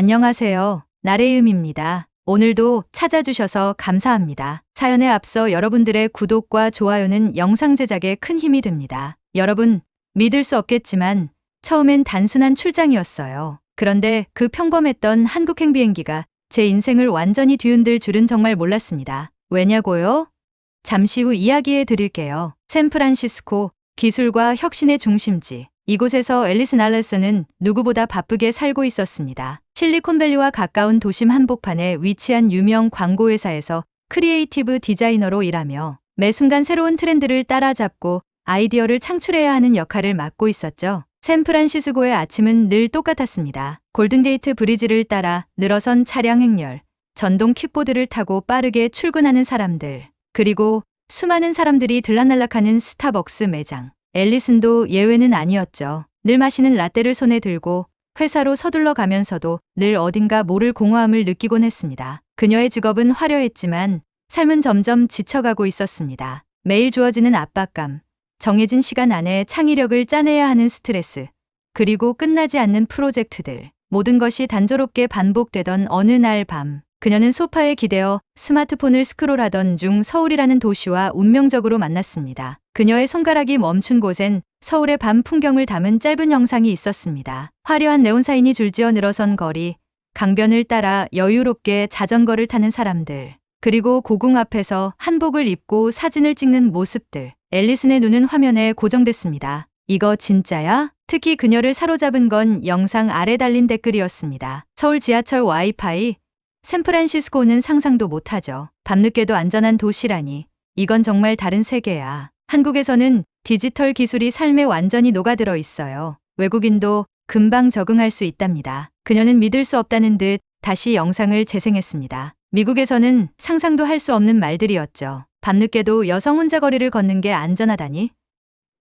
안녕하세요. 나래음입니다. 오늘도 찾아주셔서 감사합니다. 사연에 앞서 여러분들의 구독과 좋아요는 영상 제작에 큰 힘이 됩니다. 여러분, 믿을 수 없겠지만 처음엔 단순한 출장이었어요. 그런데 그 평범했던 한국행 비행기가 제 인생을 완전히 뒤흔들 줄은 정말 몰랐습니다. 왜냐고요? 잠시 후 이야기해 드릴게요. 샌프란시스코, 기술과 혁신의 중심지. 이곳에서 앨리스 날레스는 누구보다 바쁘게 살고 있었습니다. 실리콘밸리와 가까운 도심 한복판에 위치한 유명 광고회사에서 크리에이티브 디자이너로 일하며 매 순간 새로운 트렌드를 따라잡고 아이디어를 창출해야 하는 역할을 맡고 있었죠. 샌프란시스코의 아침은 늘 똑같았습니다. 골든게이트 브리지를 따라 늘어선 차량 행렬, 전동 킥보드를 타고 빠르게 출근하는 사람들, 그리고 수많은 사람들이 들락날락하는 스타벅스 매장. 앨리슨도 예외는 아니었죠. 늘 마시는 라떼를 손에 들고 회사로 서둘러 가면서도 늘 어딘가 모를 공허함을 느끼곤 했습니다. 그녀의 직업은 화려했지만 삶은 점점 지쳐가고 있었습니다. 매일 주어지는 압박감, 정해진 시간 안에 창의력을 짜내야 하는 스트레스, 그리고 끝나지 않는 프로젝트들. 모든 것이 단조롭게 반복되던 어느 날 밤, 그녀는 소파에 기대어 스마트폰을 스크롤하던 중 서울이라는 도시와 운명적으로 만났습니다. 그녀의 손가락이 멈춘 곳엔 서울의 밤 풍경을 담은 짧은 영상이 있었습니다. 화려한 네온사인이 줄지어 늘어선 거리, 강변을 따라 여유롭게 자전거를 타는 사람들, 그리고 고궁 앞에서 한복을 입고 사진을 찍는 모습들. 앨리슨의 눈은 화면에 고정됐습니다. 이거 진짜야? 특히 그녀를 사로잡은 건 영상 아래 달린 댓글이었습니다. 서울 지하철 와이파이, 샌프란시스코는 상상도 못하죠. 밤늦게도 안전한 도시라니. 이건 정말 다른 세계야. 한국에서는 디지털 기술이 삶에 완전히 녹아들어 있어요. 외국인도 금방 적응할 수 있답니다. 그녀는 믿을 수 없다는 듯 다시 영상을 재생했습니다. 미국에서는 상상도 할 수 없는 말들이었죠. 밤늦게도 여성 혼자 거리를 걷는 게 안전하다니?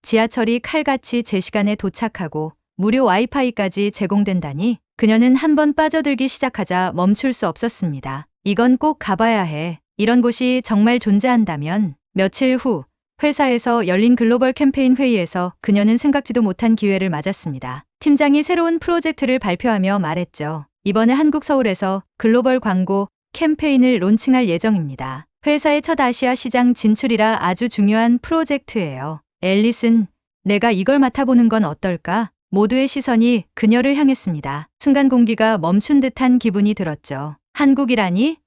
지하철이 칼같이 제 시간에 도착하고 무료 와이파이까지 제공된다니? 그녀는 한 번 빠져들기 시작하자 멈출 수 없었습니다. 이건 꼭 가봐야 해. 이런 곳이 정말 존재한다면 며칠 후 회사에서 열린 글로벌 캠페인 회의에서 그녀는 생각지도 못한 기회를 맞았습니다. 팀장이 새로운 프로젝트를 발표하며 말했죠. 이번에 한국 서울에서 글로벌 광고 캠페인을 론칭할 예정입니다. 회사의 첫 아시아 시장 진출이라 아주 중요한 프로젝트예요. 앨리슨, 내가 이걸 맡아보는 건 어떨까? 모두의 시선이 그녀를 향했습니다. 순간 공기가 멈춘 듯한 기분이 들었죠. 한국이라니?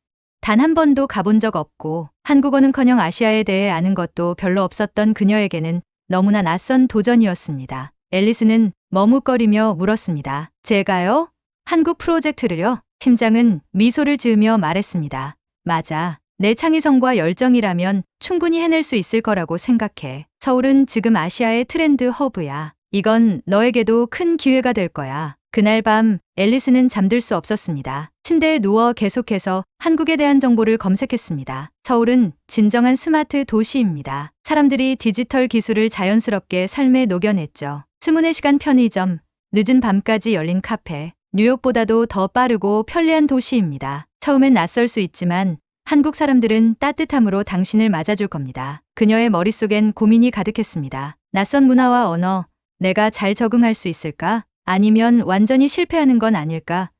단 한 번도 가본 적 없고 한국어는커녕 아시아에 대해 아는 것도 별로 없었던 그녀에게는 너무나 낯선 도전이었습니다. 앨리스는 머뭇거리며 물었습니다. 제가요? 한국 프로젝트를요? 팀장은 미소를 지으며 말했습니다. 맞아. 내 창의성과 열정이라면 충분히 해낼 수 있을 거라고 생각해. 서울은 지금 아시아의 트렌드 허브야. 이건 너에게도 큰 기회가 될 거야. 그날 밤 앨리스는 잠들 수 없었습니다. 침대에 누워 계속해서 한국에 대한 정보를 검색했습니다. 서울은 진정한 스마트 도시입니다. 사람들이 디지털 기술을 자연스럽게 삶에 녹여냈죠. 스문의 시간 편의점, 늦은 밤까지 열린 카페, 뉴욕보다도 더 빠르고 편리한 도시입니다. 처음엔 낯설 수 있지만 한국 사람들은 따뜻함으로 당신을 맞아줄 겁니다. 그녀의 머릿속엔 고민이 가득했습니다. 낯선 문화와 언어, 내가 잘 적응할 수 있을까? 아니면 완전히 실패하는 건 아닐까?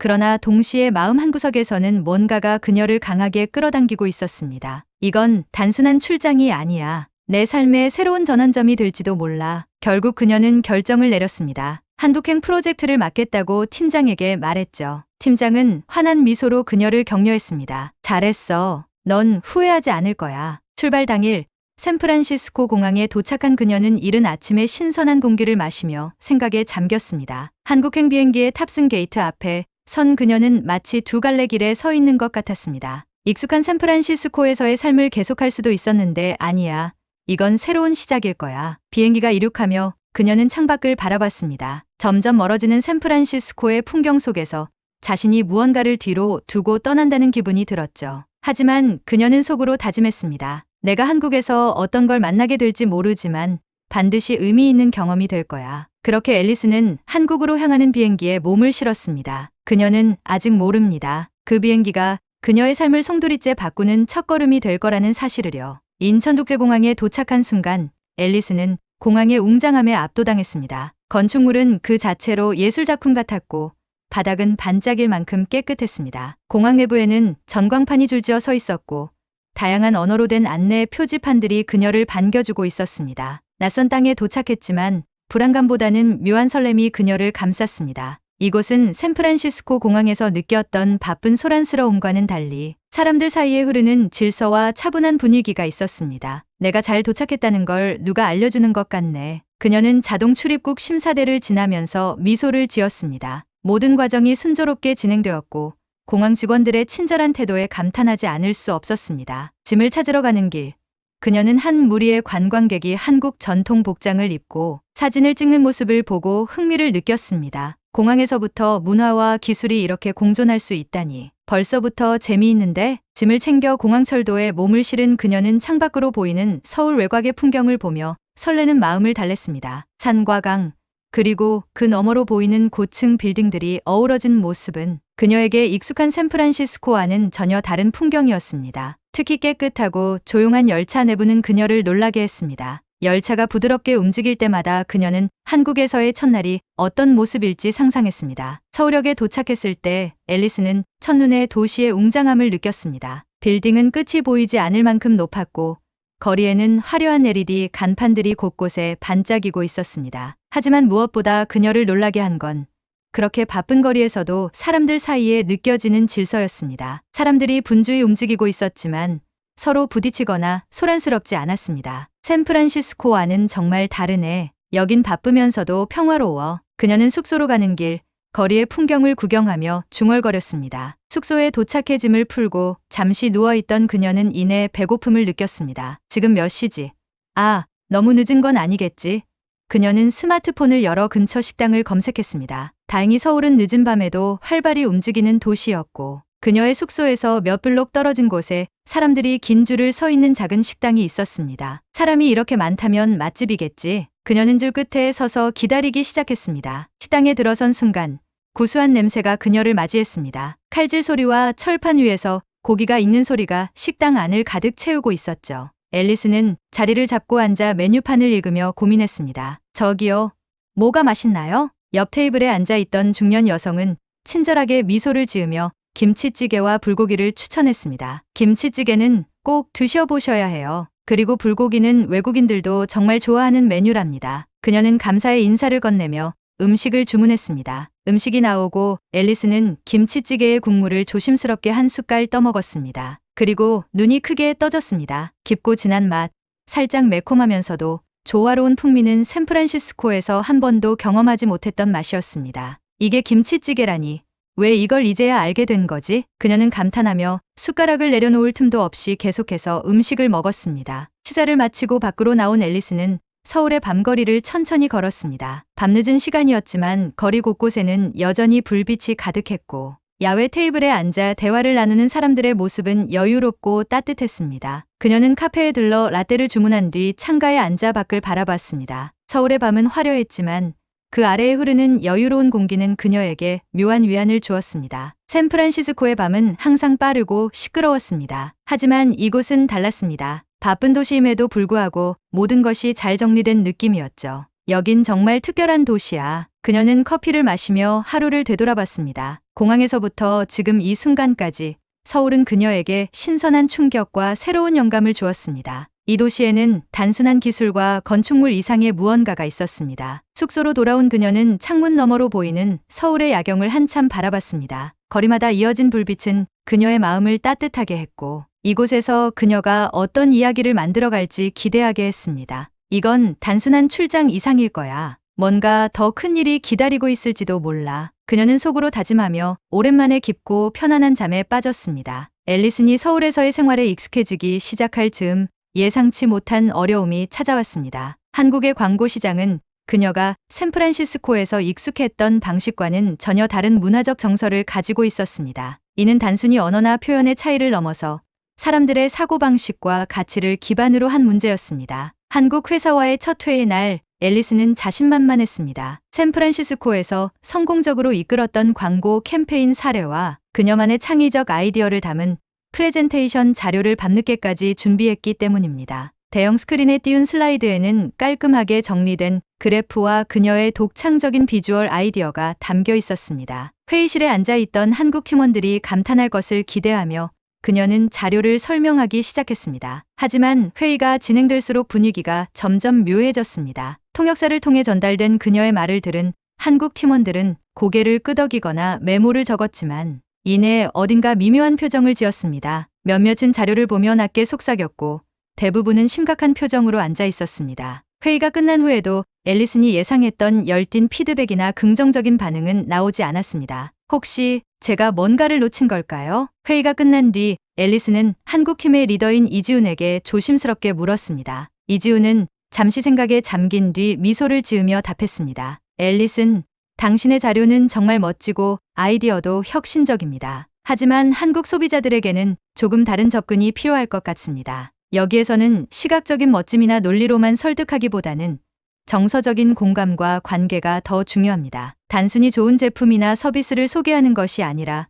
그러나 동시에 마음 한구석에서는 뭔가가 그녀를 강하게 끌어당기고 있었습니다. 이건 단순한 출장이 아니야. 내 삶의 새로운 전환점이 될지도 몰라. 결국 그녀는 결정을 내렸습니다. 한국행 프로젝트를 맡겠다고 팀장에게 말했죠. 팀장은 환한 미소로 그녀를 격려했습니다. 잘했어. 넌 후회하지 않을 거야. 출발 당일 샌프란시스코 공항에 도착한 그녀는 이른 아침에 신선한 공기를 마시며 생각에 잠겼습니다. 한국행 비행기의 탑승 게이트 앞에 선 그녀는 마치 두 갈래 길에 서 있는 것 같았습니다. 익숙한 샌프란시스코에서의 삶을 계속할 수도 있었는데 아니야. 이건 새로운 시작일 거야. 비행기가 이륙하며 그녀는 창밖을 바라봤습니다. 점점 멀어지는 샌프란시스코의 풍경 속에서 자신이 무언가를 뒤로 두고 떠난다는 기분이 들었죠. 하지만 그녀는 속으로 다짐했습니다. 내가 한국에서 어떤 걸 만나게 될지 모르지만 반드시 의미 있는 경험이 될 거야. 그렇게 앨리스는 한국으로 향하는 비행기에 몸을 실었습니다. 그녀는 아직 모릅니다. 그 비행기가 그녀의 삶을 송두리째 바꾸는 첫걸음이 될 거라는 사실을요. 인천국제공항에 도착한 순간 앨리스는 공항의 웅장함에 압도당했습니다. 건축물은 그 자체로 예술작품 같았고 바닥은 반짝일 만큼 깨끗했습니다. 공항 내부에는 전광판이 줄지어 서 있었고 다양한 언어로 된 안내 표지판들이 그녀를 반겨주고 있었습니다. 낯선 땅에 도착했지만 불안감보다는 묘한 설렘이 그녀를 감쌌습니다. 이곳은 샌프란시스코 공항에서 느꼈던 바쁜 소란스러움과는 달리 사람들 사이에 흐르는 질서와 차분한 분위기가 있었습니다. 내가 잘 도착했다는 걸 누가 알려주는 것 같네. 그녀는 자동 출입국 심사대를 지나면서 미소를 지었습니다. 모든 과정이 순조롭게 진행되었고 공항 직원들의 친절한 태도에 감탄하지 않을 수 없었습니다. 짐을 찾으러 가는 길. 그녀는 한 무리의 관광객이 한국 전통 복장을 입고 사진을 찍는 모습을 보고 흥미를 느꼈습니다. 공항에서부터 문화와 기술이 이렇게 공존할 수 있다니 벌써부터 재미있는데 짐을 챙겨 공항철도에 몸을 실은 그녀는 창밖으로 보이는 서울 외곽의 풍경을 보며 설레는 마음을 달랬습니다. 산과 강, 그리고 그 너머로 보이는 고층 빌딩들이 어우러진 모습은 그녀에게 익숙한 샌프란시스코와는 전혀 다른 풍경이었습니다. 특히 깨끗하고 조용한 열차 내부는 그녀를 놀라게 했습니다. 열차가 부드럽게 움직일 때마다 그녀는 한국에서의 첫날이 어떤 모습일지 상상했습니다. 서울역에 도착했을 때 앨리스는 첫눈에 도시의 웅장함을 느꼈습니다. 빌딩은 끝이 보이지 않을 만큼 높았고 거리에는 화려한 LED 간판들이 곳곳에 반짝이고 있었습니다. 하지만 무엇보다 그녀를 놀라게 한 건 그렇게 바쁜 거리에서도 사람들 사이에 느껴지는 질서였습니다. 사람들이 분주히 움직이고 있었지만 서로 부딪히거나 소란스럽지 않았습니다. 샌프란시스코와는 정말 다르네. 여긴 바쁘면서도 평화로워. 그녀는 숙소로 가는 길, 거리의 풍경을 구경하며 중얼거렸습니다. 숙소에 도착해 짐을 풀고 잠시 누워있던 그녀는 이내 배고픔을 느꼈습니다. 지금 몇 시지? 아, 너무 늦은 건 아니겠지? 그녀는 스마트폰을 열어 근처 식당을 검색했습니다. 다행히 서울은 늦은 밤에도 활발히 움직이는 도시였고 그녀의 숙소에서 몇 블록 떨어진 곳에 사람들이 긴 줄을 서 있는 작은 식당이 있었습니다. 사람이 이렇게 많다면 맛집이겠지. 그녀는 줄 끝에 서서 기다리기 시작했습니다. 식당에 들어선 순간 구수한 냄새가 그녀를 맞이했습니다. 칼질 소리와 철판 위에서 고기가 익는 소리가 식당 안을 가득 채우고 있었죠. 앨리스는 자리를 잡고 앉아 메뉴판을 읽으며 고민했습니다. 저기요. 뭐가 맛있나요? 옆 테이블에 앉아 있던 중년 여성은 친절하게 미소를 지으며 김치찌개와 불고기를 추천했습니다. 김치찌개는 꼭 드셔보셔야 해요. 그리고 불고기는 외국인들도 정말 좋아하는 메뉴랍니다. 그녀는 감사의 인사를 건네며 음식을 주문했습니다. 음식이 나오고 앨리스는 김치찌개의 국물을 조심스럽게 한 숟갈 떠먹었습니다. 그리고 눈이 크게 떠졌습니다. 깊고 진한 맛, 살짝 매콤하면서도 조화로운 풍미는 샌프란시스코에서 한 번도 경험하지 못했던 맛이었습니다. 이게 김치찌개라니. 왜 이걸 이제야 알게 된 거지? 그녀는 감탄하며 숟가락을 내려놓을 틈도 없이 계속해서 음식을 먹었습니다. 시사를 마치고 밖으로 나온 앨리스는 서울의 밤거리를 천천히 걸었습니다. 밤늦은 시간이었지만 거리 곳곳에는 여전히 불빛이 가득했고 야외 테이블에 앉아 대화를 나누는 사람들의 모습은 여유롭고 따뜻했습니다. 그녀는 카페에 들러 라떼를 주문한 뒤 창가에 앉아 밖을 바라봤습니다. 서울의 밤은 화려했지만 그 아래에 흐르는 여유로운 공기는 그녀에게 묘한 위안을 주었습니다. 샌프란시스코의 밤은 항상 빠르고 시끄러웠습니다. 하지만 이곳은 달랐습니다. 바쁜 도시임에도 불구하고 모든 것이 잘 정리된 느낌이었죠. 여긴 정말 특별한 도시야. 그녀는 커피를 마시며 하루를 되돌아봤습니다. 공항에서부터 지금 이 순간까지 서울은 그녀에게 신선한 충격과 새로운 영감을 주었습니다. 이 도시에는 단순한 기술과 건축물 이상의 무언가가 있었습니다. 숙소로 돌아온 그녀는 창문 너머로 보이는 서울의 야경을 한참 바라봤습니다. 거리마다 이어진 불빛은 그녀의 마음을 따뜻하게 했고 이곳에서 그녀가 어떤 이야기를 만들어갈지 기대하게 했습니다. 이건 단순한 출장 이상일 거야. 뭔가 더 큰 일이 기다리고 있을지도 몰라. 그녀는 속으로 다짐하며 오랜만에 깊고 편안한 잠에 빠졌습니다. 앨리슨이 서울에서의 생활에 익숙해지기 시작할 즈음 예상치 못한 어려움이 찾아왔습니다. 한국의 광고 시장은 그녀가 샌프란시스코에서 익숙했던 방식과는 전혀 다른 문화적 정서를 가지고 있었습니다. 이는 단순히 언어나 표현의 차이를 넘어서 사람들의 사고방식과 가치를 기반으로 한 문제였습니다. 한국 회사와의 첫 회의 날 앨리스는 자신만만했습니다. 샌프란시스코에서 성공적으로 이끌었던 광고 캠페인 사례와 그녀만의 창의적 아이디어를 담은 프레젠테이션 자료를 밤늦게까지 준비했기 때문입니다. 대형 스크린에 띄운 슬라이드에는 깔끔하게 정리된 그래프와 그녀의 독창적인 비주얼 아이디어가 담겨 있었습니다. 회의실에 앉아 있던 한국 팀원들이 감탄할 것을 기대하며 그녀는 자료를 설명하기 시작했습니다. 하지만 회의가 진행될수록 분위기가 점점 묘해졌습니다. 통역사를 통해 전달된 그녀의 말을 들은 한국 팀원들은 고개를 끄덕이거나 메모를 적었지만 이내 어딘가 미묘한 표정을 지었습니다. 몇몇은 자료를 보며 낮게 속삭였고 대부분은 심각한 표정으로 앉아 있었습니다. 회의가 끝난 후에도 앨리슨이 예상했던 열띤 피드백이나 긍정적인 반응은 나오지 않았습니다. 혹시 제가 뭔가를 놓친 걸까요? 회의가 끝난 뒤 앨리슨은 한국팀의 리더인 이지훈에게 조심스럽게 물었습니다. 이지훈은 잠시 생각에 잠긴 뒤 미소를 지으며 답했습니다. 앨리슨, 당신의 자료는 정말 멋지고 아이디어도 혁신적입니다. 하지만 한국 소비자들에게는 조금 다른 접근이 필요할 것 같습니다. 여기에서는 시각적인 멋짐이나 논리로만 설득하기보다는 정서적인 공감과 관계가 더 중요합니다. 단순히 좋은 제품이나 서비스를 소개하는 것이 아니라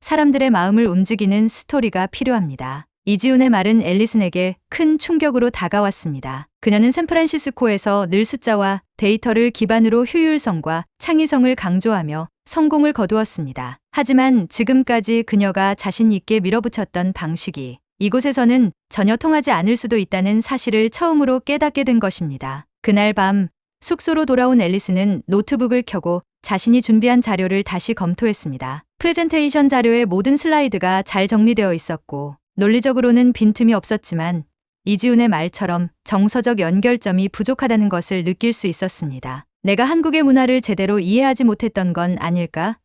사람들의 마음을 움직이는 스토리가 필요합니다. 이지훈의 말은 앨리슨에게 큰 충격으로 다가왔습니다. 그녀는 샌프란시스코에서 늘 숫자와 데이터를 기반으로 효율성과 창의성을 강조하며 성공을 거두었습니다. 하지만 지금까지 그녀가 자신 있게 밀어붙였던 방식이 이곳에서는 전혀 통하지 않을 수도 있다는 사실을 처음으로 깨닫게 된 것입니다. 그날 밤 숙소로 돌아온 앨리스는 노트북을 켜고 자신이 준비한 자료를 다시 검토했습니다. 프레젠테이션 자료의 모든 슬라이드가 잘 정리되어 있었고 논리적으로는 빈틈이 없었지만 이지훈의 말처럼 정서적 연결점이 부족하다는 것을 느낄 수 있었습니다. 내가 한국의 문화를 제대로 이해하지 못했던 건 아닐까?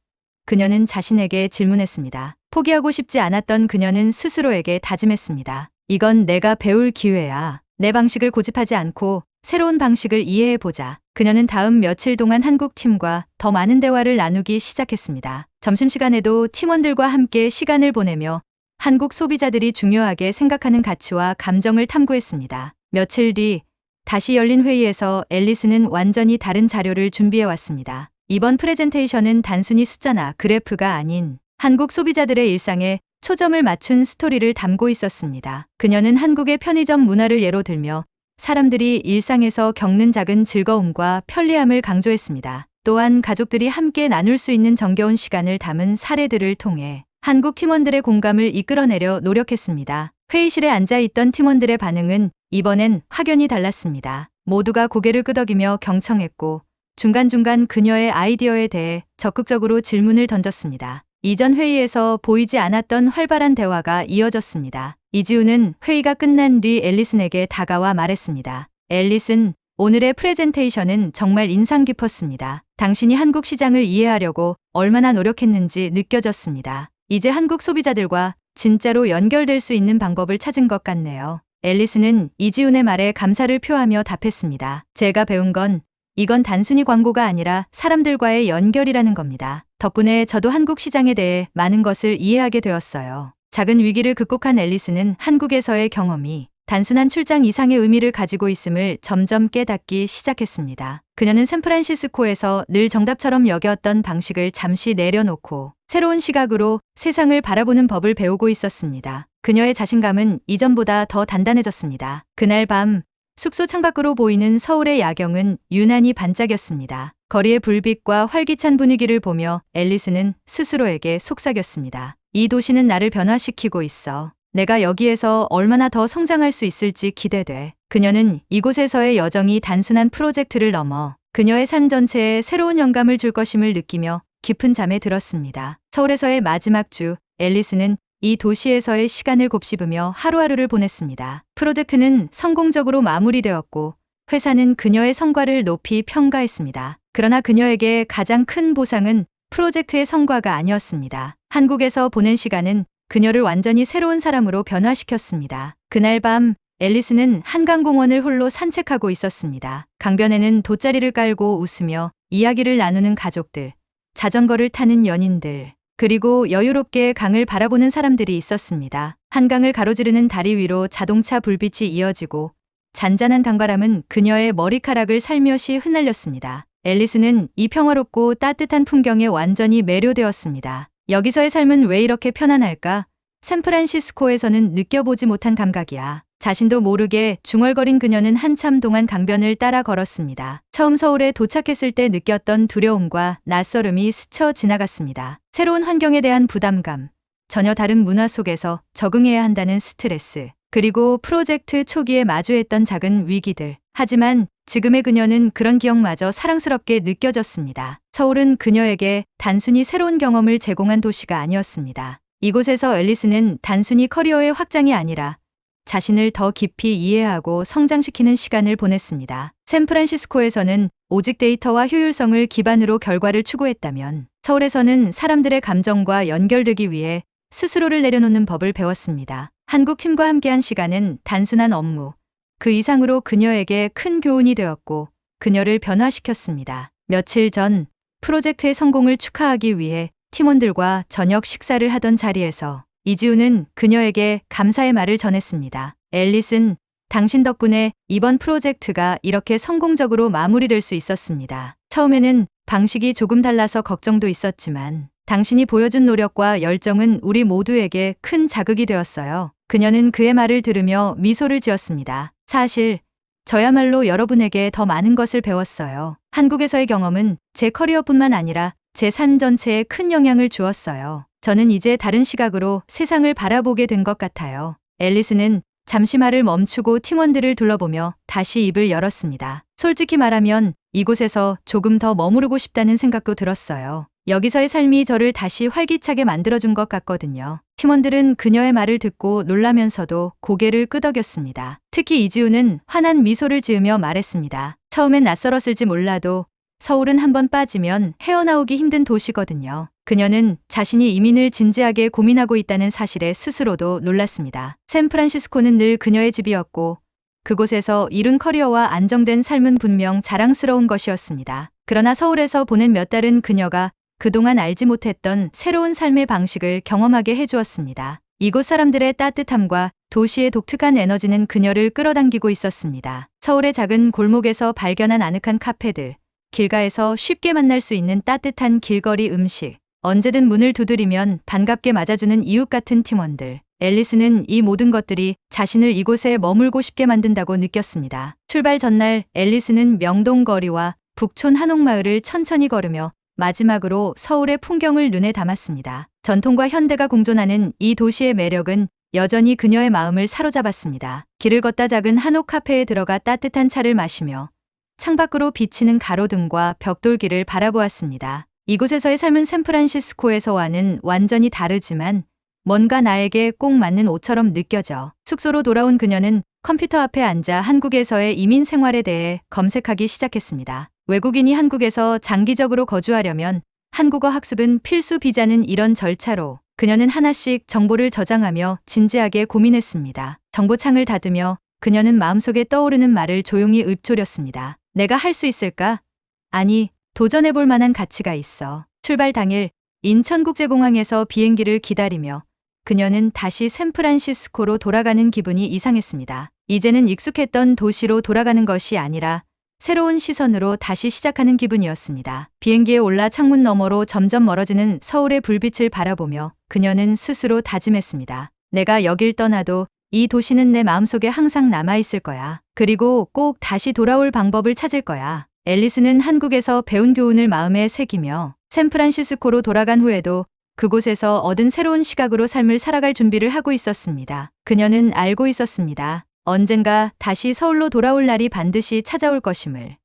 그녀는 자신에게 질문했습니다. 포기하고 싶지 않았던 그녀는 스스로에게 다짐했습니다. 이건 내가 배울 기회야. 내 방식을 고집하지 않고 새로운 방식을 이해해 보자. 그녀는 다음 며칠 동안 한국 팀과 더 많은 대화를 나누기 시작했습니다. 점심시간에도 팀원들과 함께 시간을 보내며 한국 소비자들이 중요하게 생각하는 가치와 감정을 탐구했습니다. 며칠 뒤 다시 열린 회의에서 앨리스는 완전히 다른 자료를 준비해 왔습니다. 이번 프레젠테이션은 단순히 숫자나 그래프가 아닌 한국 소비자들의 일상에 초점을 맞춘 스토리를 담고 있었습니다. 그녀는 한국의 편의점 문화를 예로 들며 사람들이 일상에서 겪는 작은 즐거움과 편리함을 강조했습니다. 또한 가족들이 함께 나눌 수 있는 정겨운 시간을 담은 사례들을 통해 한국 팀원들의 공감을 이끌어내려 노력했습니다. 회의실에 앉아 있던 팀원들의 반응은 이번엔 확연히 달랐습니다. 모두가 고개를 끄덕이며 경청했고 중간중간 그녀의 아이디어에 대해 적극적으로 질문을 던졌습니다. 이전 회의에서 보이지 않았던 활발한 대화가 이어졌습니다. 이지우는 회의가 끝난 뒤 앨리슨에게 다가와 말했습니다. 앨리슨, 오늘의 프레젠테이션은 정말 인상 깊었습니다. 당신이 한국 시장을 이해하려고 얼마나 노력했는지 느껴졌습니다. 이제 한국 소비자들과 진짜로 연결될 수 있는 방법을 찾은 것 같네요. 앨리스는 이지훈의 말에 감사를 표하며 답했습니다. 제가 배운 건 이건 단순히 광고가 아니라 사람들과의 연결이라는 겁니다. 덕분에 저도 한국 시장에 대해 많은 것을 이해하게 되었어요. 작은 위기를 극복한 앨리스는 한국에서의 경험이 단순한 출장 이상의 의미를 가지고 있음을 점점 깨닫기 시작했습니다. 그녀는 샌프란시스코에서 늘 정답처럼 여겼던 방식을 잠시 내려놓고 새로운 시각으로 세상을 바라보는 법을 배우고 있었습니다. 그녀의 자신감은 이전보다 더 단단해졌습니다. 그날 밤 숙소 창밖으로 보이는 서울의 야경은 유난히 반짝였습니다. 거리의 불빛과 활기찬 분위기를 보며 앨리스는 스스로에게 속삭였습니다. 이 도시는 나를 변화시키고 있어. 내가 여기에서 얼마나 더 성장할 수 있을지 기대돼. 그녀는 이곳에서의 여정이 단순한 프로젝트를 넘어 그녀의 삶 전체에 새로운 영감을 줄 것임을 느끼며 깊은 잠에 들었습니다. 서울에서의 마지막 주, 앨리스는 이 도시에서의 시간을 곱씹으며 하루하루를 보냈습니다. 프로젝트는 성공적으로 마무리되었고 회사는 그녀의 성과를 높이 평가했습니다. 그러나 그녀에게 가장 큰 보상은 프로젝트의 성과가 아니었습니다. 한국에서 보낸 시간은 그녀를 완전히 새로운 사람으로 변화시켰습니다. 그날 밤 앨리스는 한강공원을 홀로 산책하고 있었습니다. 강변에는 돗자리를 깔고 웃으며 이야기를 나누는 가족들, 자전거를 타는 연인들, 그리고 여유롭게 강을 바라보는 사람들이 있었습니다. 한강을 가로지르는 다리 위로 자동차 불빛이 이어지고 잔잔한 강바람은 그녀의 머리카락을 살며시 흩날렸습니다. 앨리스는 이 평화롭고 따뜻한 풍경에 완전히 매료되었습니다. 여기서의 삶은 왜 이렇게 편안할까? 샌프란시스코에서는 느껴보지 못한 감각이야. 자신도 모르게 중얼거린 그녀는 한참 동안 강변을 따라 걸었습니다. 처음 서울에 도착했을 때 느꼈던 두려움과 낯설음이 스쳐 지나갔습니다. 새로운 환경에 대한 부담감, 전혀 다른 문화 속에서 적응해야 한다는 스트레스, 그리고 프로젝트 초기에 마주했던 작은 위기들. 하지만 지금의 그녀는 그런 기억마저 사랑스럽게 느껴졌습니다. 서울은 그녀에게 단순히 새로운 경험을 제공한 도시가 아니었습니다. 이곳에서 앨리스는 단순히 커리어의 확장이 아니라 자신을 더 깊이 이해하고 성장시키는 시간을 보냈습니다. 샌프란시스코에서는 오직 데이터와 효율성을 기반으로 결과를 추구했다면 서울에서는 사람들의 감정과 연결되기 위해 스스로를 내려놓는 법을 배웠습니다. 한국 팀과 함께한 시간은 단순한 업무, 그 이상으로 그녀에게 큰 교훈이 되었고 그녀를 변화시켰습니다. 며칠 전 프로젝트의 성공을 축하하기 위해 팀원들과 저녁 식사를 하던 자리에서 이지우는 그녀에게 감사의 말을 전했습니다. 앨리슨, 당신 덕분에 이번 프로젝트가 이렇게 성공적으로 마무리될 수 있었습니다. 처음에는 방식이 조금 달라서 걱정도 있었지만 당신이 보여준 노력과 열정은 우리 모두에게 큰 자극이 되었어요. 그녀는 그의 말을 들으며 미소를 지었습니다. 사실 저야말로 여러분에게 더 많은 것을 배웠어요. 한국에서의 경험은 제 커리어뿐만 아니라 제 삶 전체에 큰 영향을 주었어요. 저는 이제 다른 시각으로 세상을 바라보게 된 것 같아요. 앨리스는 잠시 말을 멈추고 팀원들을 둘러보며 다시 입을 열었습니다. 솔직히 말하면 이곳에서 조금 더 머무르고 싶다는 생각도 들었어요. 여기서의 삶이 저를 다시 활기차게 만들어준 것 같거든요. 팀원들은 그녀의 말을 듣고 놀라면서도 고개를 끄덕였습니다. 특히 이지우는 환한 미소를 지으며 말했습니다. 처음엔 낯설었을지 몰라도 서울은 한번 빠지면 헤어나오기 힘든 도시거든요. 그녀는 자신이 이민을 진지하게 고민하고 있다는 사실에 스스로도 놀랐습니다. 샌프란시스코는 늘 그녀의 집이었고 그곳에서 이룬 커리어와 안정된 삶은 분명 자랑스러운 것이었습니다. 그러나 서울에서 보낸 몇 달은 그녀가 그동안 알지 못했던 새로운 삶의 방식을 경험하게 해주었습니다. 이곳 사람들의 따뜻함과 도시의 독특한 에너지는 그녀를 끌어당기고 있었습니다. 서울의 작은 골목에서 발견한 아늑한 카페들, 길가에서 쉽게 만날 수 있는 따뜻한 길거리 음식, 언제든 문을 두드리면 반갑게 맞아주는 이웃 같은 팀원들. 앨리스는 이 모든 것들이 자신을 이곳에 머물고 싶게 만든다고 느꼈습니다. 출발 전날 앨리스는 명동거리와 북촌 한옥마을을 천천히 걸으며 마지막으로 서울의 풍경을 눈에 담았습니다. 전통과 현대가 공존하는 이 도시의 매력은 여전히 그녀의 마음을 사로잡았습니다. 길을 걷다 작은 한옥 카페에 들어가 따뜻한 차를 마시며 창밖으로 비치는 가로등과 벽돌길을 바라보았습니다. 이곳에서의 삶은 샌프란시스코에서와는 완전히 다르지만 뭔가 나에게 꼭 맞는 옷처럼 느껴져. 숙소로 돌아온 그녀는 컴퓨터 앞에 앉아 한국에서의 이민 생활에 대해 검색하기 시작했습니다. 외국인이 한국에서 장기적으로 거주하려면 한국어 학습은 필수 비자는 이런 절차로 그녀는 하나씩 정보를 저장하며 진지하게 고민했습니다. 정보창을 닫으며 그녀는 마음속에 떠오르는 말을 조용히 읊조렸습니다. 내가 할 수 있을까? 아니, 도전해볼 만한 가치가 있어. 출발 당일 인천국제공항에서 비행기를 기다리며 그녀는 다시 샌프란시스코로 돌아가는 기분이 이상했습니다. 이제는 익숙했던 도시로 돌아가는 것이 아니라 새로운 시선으로 다시 시작하는 기분이었습니다. 비행기에 올라 창문 너머로 점점 멀어지는 서울의 불빛을 바라보며 그녀는 스스로 다짐했습니다. 내가 여길 떠나도 이 도시는 내 마음속에 항상 남아있을 거야. 그리고 꼭 다시 돌아올 방법을 찾을 거야. 앨리스는 한국에서 배운 교훈을 마음에 새기며 샌프란시스코로 돌아간 후에도 그곳에서 얻은 새로운 시각으로 삶을 살아갈 준비를 하고 있었습니다. 그녀는 알고 있었습니다. 언젠가 다시 서울로 돌아올 날이 반드시 찾아올 것임을.